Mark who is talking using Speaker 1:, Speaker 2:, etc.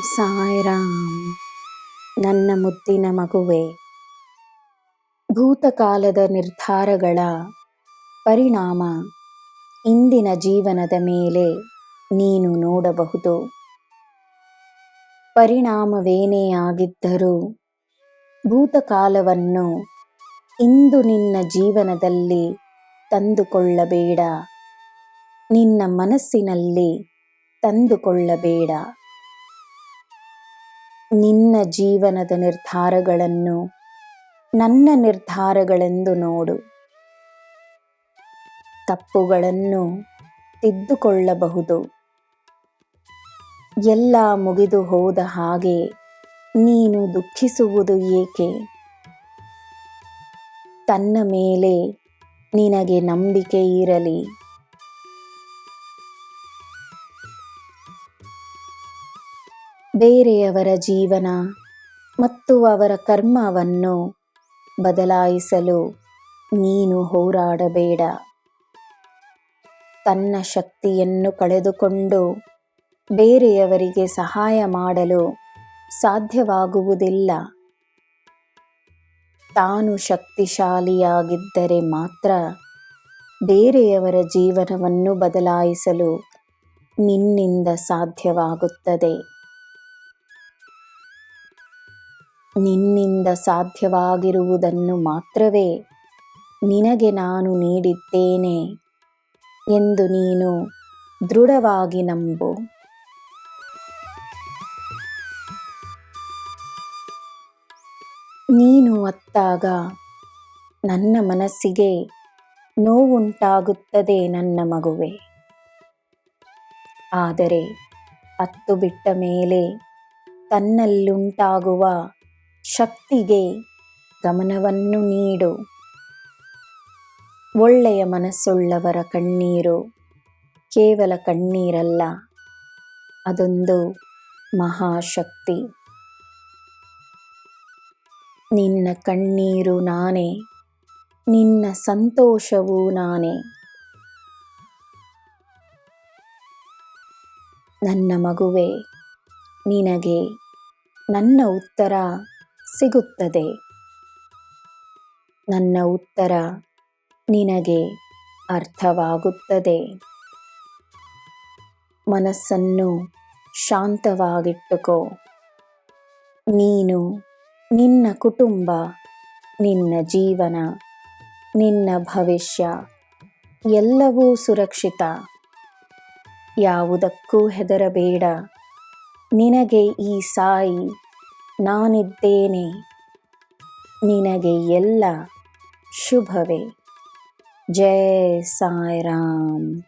Speaker 1: ಸಾಯಿರಾಮ್, ನನ್ನ ಮುದ್ದಿನ ಮಗುವೆ. ಭೂತಕಾಲದ ನಿರ್ಧಾರಗಳ ಪರಿಣಾಮ ಇಂದಿನ ಜೀವನದ ಮೇಲೆ ನೀನು ನೋಡಬಹುದು. ಪರಿಣಾಮವೇನೇ ಆಗಿದ್ದರೂ ಭೂತಕಾಲವನ್ನು ಇಂದು ನಿನ್ನ ಜೀವನದಲ್ಲಿ ತಂದುಕೊಳ್ಳಬೇಡ. ನಿನ್ನ ಮನಸ್ಸಿನಲ್ಲಿ ತಂದುಕೊಳ್ಳಬೇಡ. ನಿನ್ನ ಜೀವನದ ನಿರ್ಧಾರಗಳನ್ನು ನನ್ನ ನಿರ್ಧಾರಗಳೆಂದು ನೋಡು. ತಪ್ಪುಗಳನ್ನು ತಿದ್ದುಕೊಳ್ಳಬಹುದು. ಎಲ್ಲ ಮುಗಿದು ಹೋದ ಹಾಗೆ ನೀನು ದುಃಖಿಸುವುದು ಏಕೆ? ತನ್ನ ಮೇಲೆ ನಿನಗೆ ನಂಬಿಕೆ ಇರಲಿ. ಬೇರೆಯವರ ಜೀವನ ಮತ್ತು ಅವರ ಕರ್ಮವನ್ನು ಬದಲಾಯಿಸಲು ನೀನು ಹೋರಾಡಬೇಡ. ತನ್ನ ಶಕ್ತಿಯನ್ನು ಕಳೆದುಕೊಂಡು ಬೇರೆಯವರಿಗೆ ಸಹಾಯ ಮಾಡಲು ಸಾಧ್ಯವಾಗುವುದಿಲ್ಲ. ತಾನು ಶಕ್ತಿಶಾಲಿಯಾಗಿದ್ದರೆ ಮಾತ್ರ ಬೇರೆಯವರ ಜೀವನವನ್ನು ಬದಲಾಯಿಸಲು ನಿನ್ನಿಂದ ಸಾಧ್ಯವಾಗುತ್ತದೆ. ನಿನ್ನಿಂದ ಸಾಧ್ಯವಾಗಿರುವುದನ್ನು ಮಾತ್ರವೇ ನಿನಗೆ ನಾನು ನೀಡಿದ್ದೇನೆ ಎಂದು ನೀನು ದೃಢವಾಗಿ ನಂಬು. ನೀನು ಅತ್ತಾಗ ನನ್ನ ಮನಸ್ಸಿಗೆ ನೋವುಂಟಾಗುತ್ತದೆ ನನ್ನ ಮಗುವೆ. ಆದರೆ ಅತ್ತು ಬಿಟ್ಟ ಮೇಲೆ ತನ್ನಲ್ಲುಂಟಾಗುವ ಶಕ್ತಿಗೆ ಗಮನವನ್ನು ನೀಡು. ಒಳ್ಳೆಯ ಮನಸ್ಸುಳ್ಳವರ ಕಣ್ಣೀರು ಕೇವಲ ಕಣ್ಣೀರಲ್ಲ, ಅದೊಂದು ಮಹಾಶಕ್ತಿ. ನಿನ್ನ ಕಣ್ಣೀರು ನಾನೇ, ನಿನ್ನ ಸಂತೋಷವೂ ನಾನೇ. ನನ್ನ ಮಗುವೆ, ನಿನಗೆ ನನ್ನ ಉತ್ತರ ಸಿಗುತ್ತದೆ. ನನ್ನ ಉತ್ತರ ನಿನಗೆ ಅರ್ಥವಾಗುತ್ತದೆ. ಮನಸ್ಸನ್ನು ಶಾಂತವಾಗಿಟ್ಟುಕೋ. ನೀನು ನಿನ್ನ ಕುಟುಂಬ, ನಿನ್ನ ಜೀವನ, ನಿನ್ನ ಭವಿಷ್ಯ ಎಲ್ಲವೂ ಸುರಕ್ಷಿತ. ಯಾವುದಕ್ಕೂ ಹೆದರಬೇಡ. ನಿನಗೆ ಈ ಸಾಯಿ ನಾನಿದ್ದೇನೆ. ನಿನಗೆ ಎಲ್ಲ ಶುಭವೇ. ಜಯ ಸಾಯಿರಾಮ್.